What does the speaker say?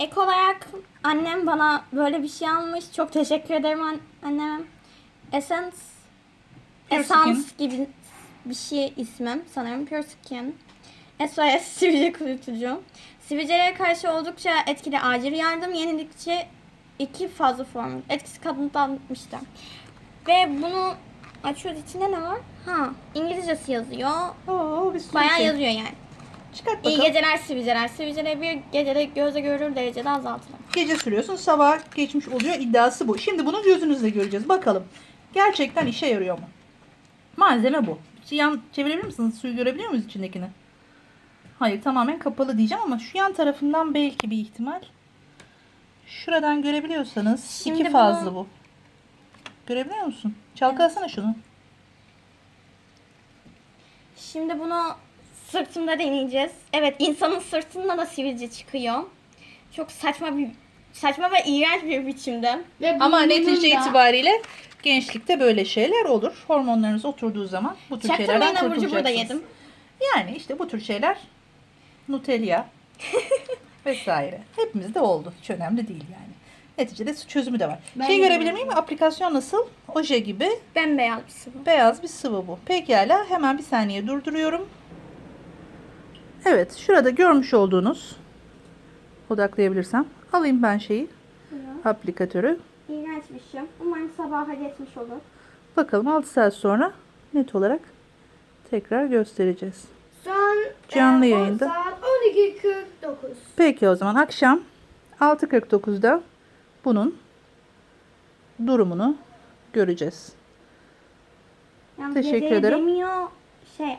Ek olarak annem bana böyle bir şey almış. Çok teşekkür ederim an- anneme. Essence, Pure Essence gibi bir şey ismim. Sanırım Pure Skin. SOS sivilce kurutucu. Sivilcelere karşı oldukça etkili acil yardım yenilikçi iki fazla formül. Etkisi kanıtlanmıştı. Ve bunu açıyoruz. içinde ne var? Ha, İngilizcesi yazıyor. Oo, bir Bayağı şey. yazıyor yani. Çıkart İyi bakalım. geceler sivilceler. Sivilceleri bir gecede gözle görülür derecede azaltılır. Gece sürüyorsun sabah geçmiş oluyor iddiası bu. Şimdi bunu gözünüzle göreceğiz. Bakalım gerçekten işe yarıyor mu? Malzeme bu. Yan çevirebilir misiniz? Suyu görebiliyor muyuz içindekini? Hayır tamamen kapalı diyeceğim ama şu yan tarafından belki bir ihtimal. Şuradan görebiliyorsanız Şimdi iki fazla bunu- bu. Görebiliyor musun? Çalkalasana şunu. Şimdi bunu sırtımda deneyeceğiz. Evet insanın sırtında da sivilce çıkıyor. Çok saçma bir saçma ve iğrenç bir biçimde. Ve Ama netice da- itibariyle gençlikte böyle şeyler olur. Hormonlarınız oturduğu zaman bu tür şeylerden Çaktırmayın abur cubur da kurtulacaksınız. yedim. Yani işte bu tür şeyler Nutella vesaire. Hepimizde oldu. Hiç önemli değil yani. Neticede çözümü de var. Ben şey de görebilir miyim? Aplikasyon nasıl? Oje gibi Bembeyaz bir sıvı. beyaz bir sıvı bu. Pekala hemen bir saniye durduruyorum. Evet şurada görmüş olduğunuz odaklayabilirsem alayım ben şeyi aplikatörü. İğrenç bir şey. Umarım sabaha geçmiş olur. Bakalım 6 saat sonra net olarak tekrar göstereceğiz. Son Canlı e, yayında. saat 12.49. Peki o zaman akşam 6.49'da bunun durumunu göreceğiz. Yani Teşekkür ederim. Demiyor, şey